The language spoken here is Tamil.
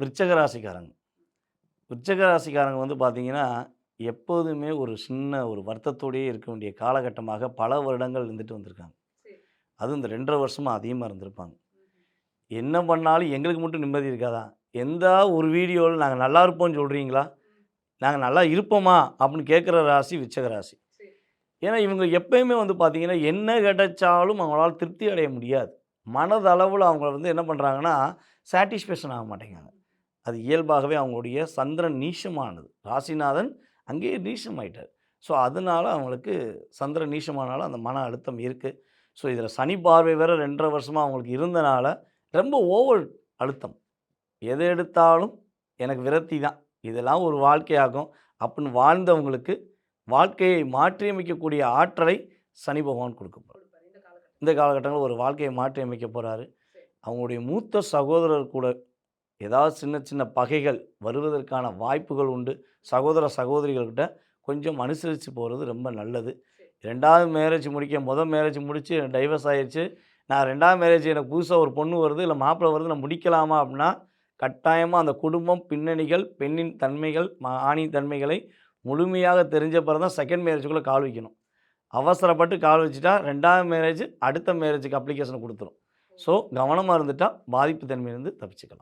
விருச்சக ராசிக்காரங்க. விருச்சக ராசிக்காரங்க வந்து பார்த்தீங்கன்னா எப்போதுமே ஒரு சின்ன ஒரு வருத்தத்தோடயே இருக்க வேண்டிய காலகட்டமாக பல வருடங்கள் இருந்துட்டு வந்திருக்காங்க. அதுவும் இந்த ரெண்டரை வருஷமாக அதிகமாக இருந்திருப்பாங்க. என்ன பண்ணாலும் எங்களுக்கு மட்டும் நிம்மதி இருக்காதா? எந்த ஒரு வீடியோவில் நாங்கள் நல்லா இருப்போம்னு சொல்கிறீங்களா நாங்கள் நல்லா இருப்போமா? அப்படின்னு கேட்குற ராசி விச்சக ராசி. ஏன்னா இவங்க எப்பயுமே வந்து பார்த்தீங்கன்னா என்ன கிடைச்சாலும் அவங்களால திருப்தி அடைய முடியாது. மனதளவில் அவங்க வந்து என்ன பண்ணுறாங்கன்னா சாட்டிஸ்ஃபேக்ஷன் ஆக மாட்டேங்கிறாங்க. அது இயல்பாகவே அவங்களுடைய சந்திரன் நீசமானது ராசிநாதன் அங்கேயே நீசம் ஆயிட்டார் ஸோ அதனால அவங்களுக்கு சந்திரன் நீசமானாலும் அந்த மன அழுத்தம் இருக்குது ஸோ இதில் சனி பார்வை வேற ரெண்டரை வருஷமாக அவங்களுக்கு இருந்தனால ரொம்ப ஓவர் அழுத்தம். எதை எடுத்தாலும் எனக்கு விரக்தி தான். இதெல்லாம் ஒரு வாழ்க்கையாகும். அப்படின்னு வாழ்ந்தவங்களுக்கு வாழ்க்கையை மாற்றியமைக்கக்கூடிய ஆற்றலை சனி பகவான் கொடுக்க போகிறார் இந்த காலகட்டங்களில் ஒரு வாழ்க்கையை மாற்றி அமைக்க போகிறாரு அவங்களுடைய மூத்த சகோதரர் கூட ஏதாவது சின்ன சின்ன பகைகள் வருவதற்கான வாய்ப்புகள் உண்டு. சகோதர சகோதரிகள்கிட்ட கொஞ்சம் அனுசரித்து போகிறது ரொம்ப நல்லது. ரெண்டாவது மேரேஜ் முடிக்க முதல் மேரேஜ் முடித்து டைவர்ஸ் ஆகிடுச்சு நான் ரெண்டாவது மேரேஜ் எனக்கு புதுசாக ஒரு பொண்ணு வருது இல்லை மாப்பிள்ளை வருது நான் முடிக்கலாமா அப்படின்னா கட்டாயமாக அந்த குடும்பம் பின்னணிகள் பெண்ணின் தன்மைகள் மா- ஆணின் தன்மைகளை முழுமையாக தெரிஞ்ச பிறகு தான் செகண்ட் மேரேஜுக்குள்ளே கால் வைக்கணும். அவசரப்பட்டு கால் வச்சுட்டா ரெண்டாவது மேரேஜ் அடுத்த மேரேஜுக்கு அப்ளிகேஷன் கொடுத்துரும். ஸோ கவனமாக இருந்துட்டால் பாதிப்பு தன்மையிலிருந்து தப்பிச்சுக்கலாம்.